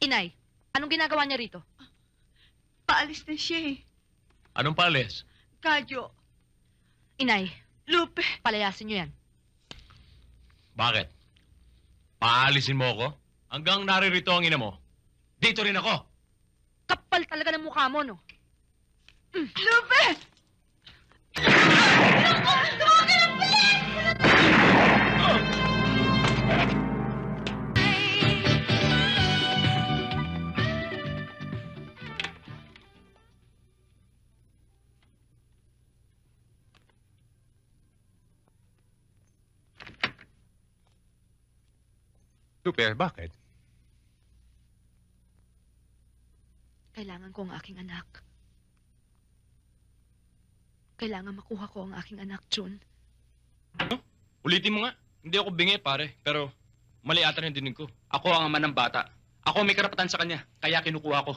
Inay, anong ginagawa niya rito? Paalis na siya eh. Anong palis? Kadyo. Inay, Lupe. palayasin niyo yan. Bakit? Paalisin mo ako? Hanggang naririto ang ina mo. Dito rin ako. Kapal talaga ng mukha mo, no? Lupe! Lupe, bakit? Kailangan ko ang aking anak. Kailangan makuha ko ang aking anak, June. Ulitin mo nga. Hindi ako bingi, pare. Pero mali ata yung dinig ko. Ako ang ama ng bata. Ako ang may karapatan sa kanya. Kaya kinukuha ko.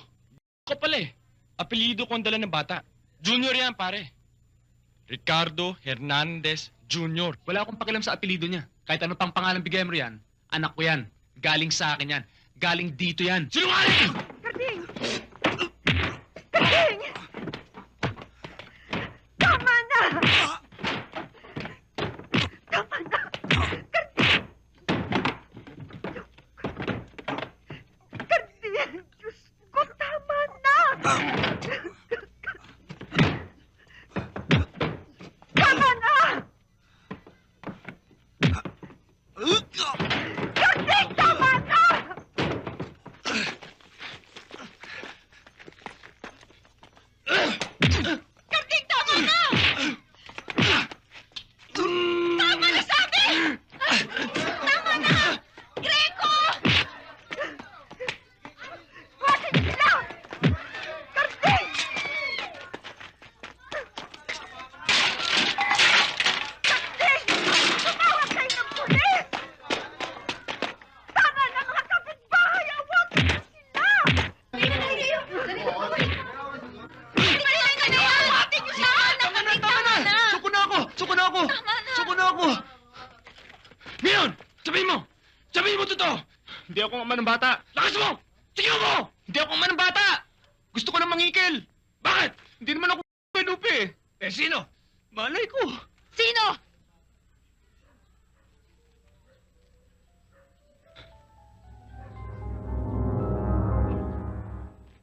Ako pala eh. Apelido ko ang dala ng bata. Junior yan, pare. Ricardo Hernandez Junior. Wala akong pakialam sa apelido niya. Kahit ano pang pangalan bigay mo yan, anak ko yan. Galing sa akin yan. Galing dito yan. Sinungaling! Hindi ako ang ama ng bata! Lakas mo! Sige mo! Hindi ako ama ng bata! Gusto ko na mangikil! Bakit? Hindi naman ako kay Lupe! Eh, sino? Malay ko! Sino?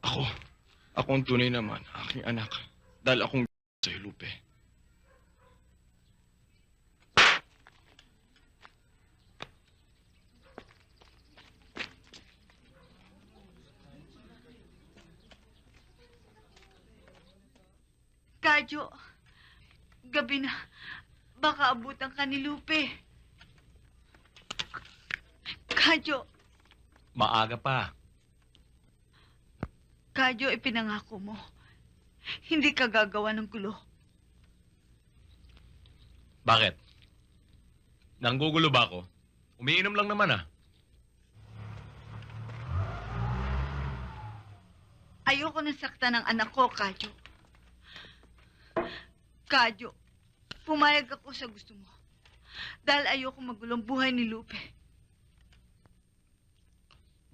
Ako. Ako ang tunay naman, aking anak. Dahil akong sa'yo, Lupe. Kadyo, gabi na. Baka abutan ka ni Lupe. Kadyo, Maaga pa. Kadyo, ipinangako mo. Hindi ka gagawa ng gulo. Bakit? Nanggugulo ba ako? Umiinom lang naman ah. Ayoko na saktan ng anak ko, Kadyo. Kadyo, pumayag ako sa gusto mo. Dahil ayoko magulong buhay ni Lupe.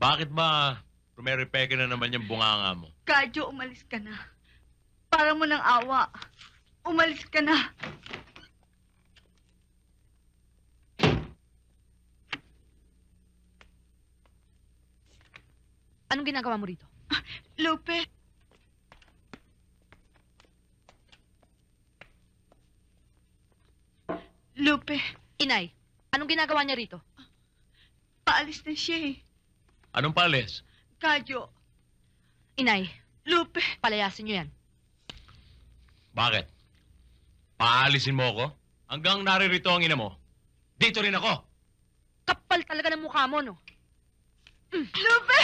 Bakit ba rumerepeke na naman yung bunganga mo? Kadyo, umalis ka na. Para mo ng awa. Umalis ka na. Anong ginagawa mo rito? Lupe, Lupe, Inay, anong ginagawa niya rito? paalis na siya eh. Anong palis? Kadyo, Inay, Lupe, palayasin niyo yan. Bakit? Paalisin mo ako? Hanggang naririto ang ina mo. Dito rin ako. Kapal talaga ng mukha mo, no? Lupe!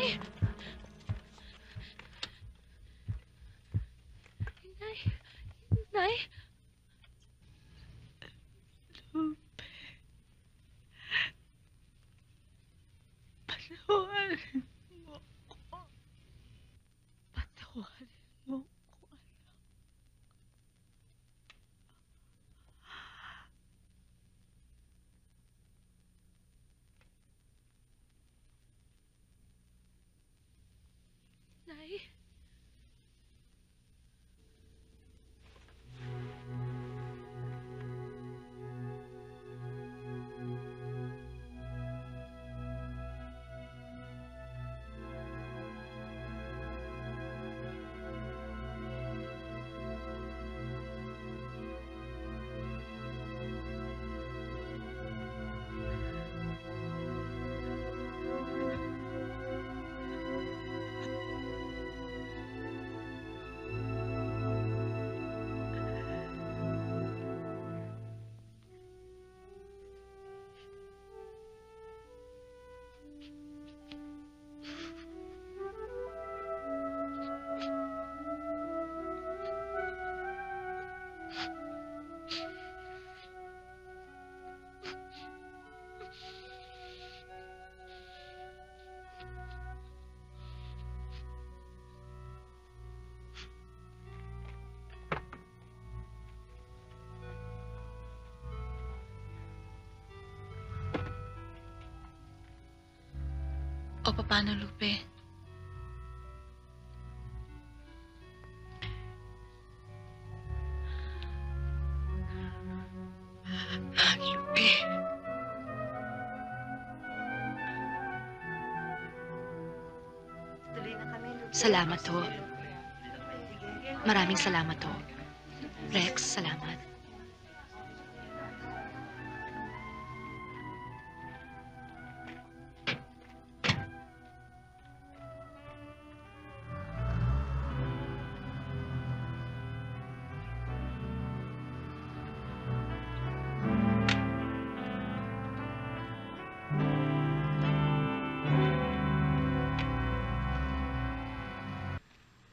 Inay! Inay! Inay! O paano, Lupe? Lupe. Salamat ho. Maraming salamat ho. Rex, salamat.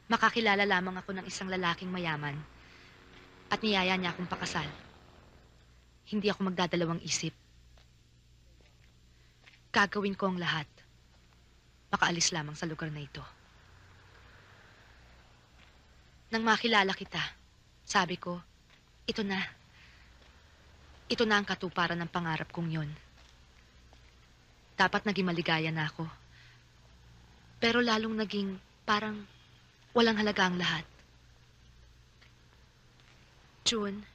Makakilala lamang ako ng isang lalaking mayaman at niyaya niya akong pakasal. Hindi ako magdadalawang isip. Gagawin ko ang lahat. Makaalis lamang sa lugar na ito. Nang makilala kita, sabi ko, ito na. Ito na ang katuparan ng pangarap kong yon. Dapat naging maligaya na ako. Pero lalong naging parang walang halaga ang lahat. June,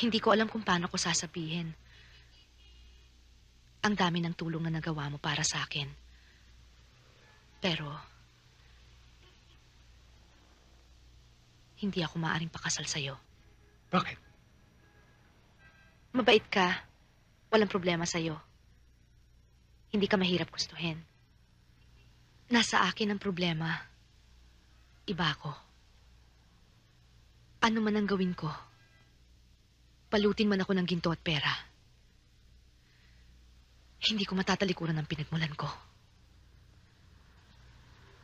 hindi ko alam kung paano ko sasabihin. Ang dami ng tulong na nagawa mo para sa akin. Pero, hindi ako maaring pakasal sa'yo. Bakit? Mabait ka. Walang problema sa'yo. Hindi ka mahirap gustuhin. Nasa akin ang problema. Iba ako. Ano man ang gawin ko, palutin man ako ng ginto at pera. Hindi ko matatalikuran ang pinagmulan ko.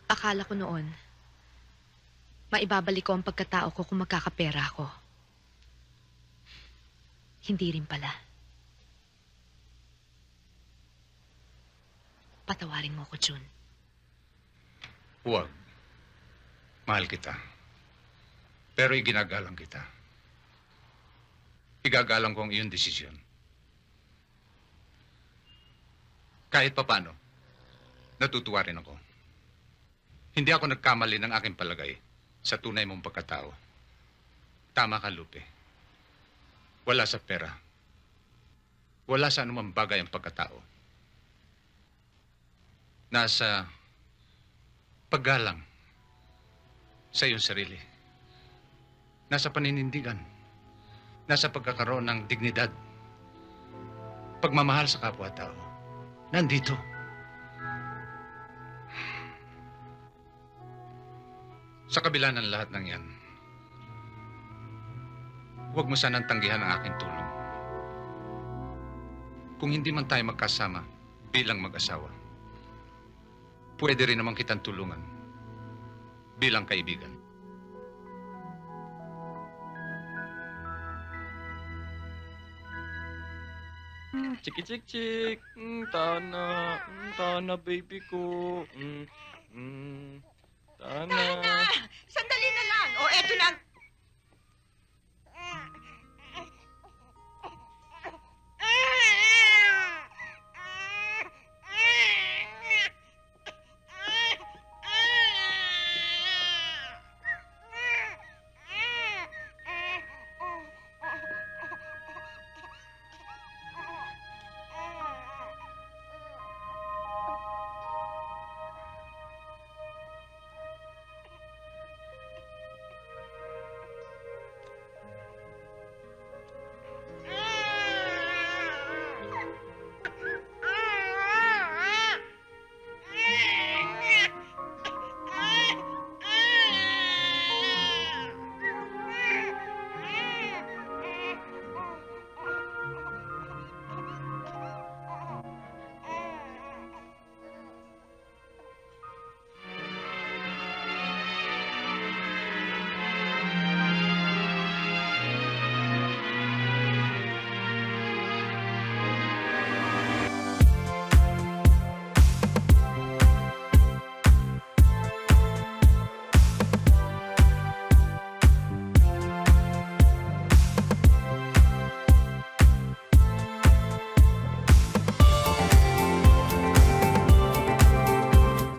Akala ko noon, maibabalik ko ang pagkatao ko kung magkakapera ako. Hindi rin pala. Patawarin mo ko, June. Huwag. Mahal kita. Pero iginagalang kita. Igagalang ko ang iyong desisyon. Kahit papano, natutuwa rin ako. Hindi ako nagkamali ng aking palagay sa tunay mong pagkatao. Tama ka, Lupe. Wala sa pera. Wala sa anumang bagay ang pagkatao. Nasa paggalang sa iyong sarili. Nasa paninindigan. Nasa pagkakaroon ng dignidad. Pagmamahal sa kapwa-tao. Nandito. Sa kabila ng lahat ng yan, huwag mo sanang tanggihan ang aking tulong. Kung hindi man tayo magkasama bilang mag-asawa, pwede rin naman kitang tulungan bilang kaibigan. Chiki chik chik. Mm, tana. Mm, tana baby ko. Mm, mm, tana. Sandali na lang. O, eto na ang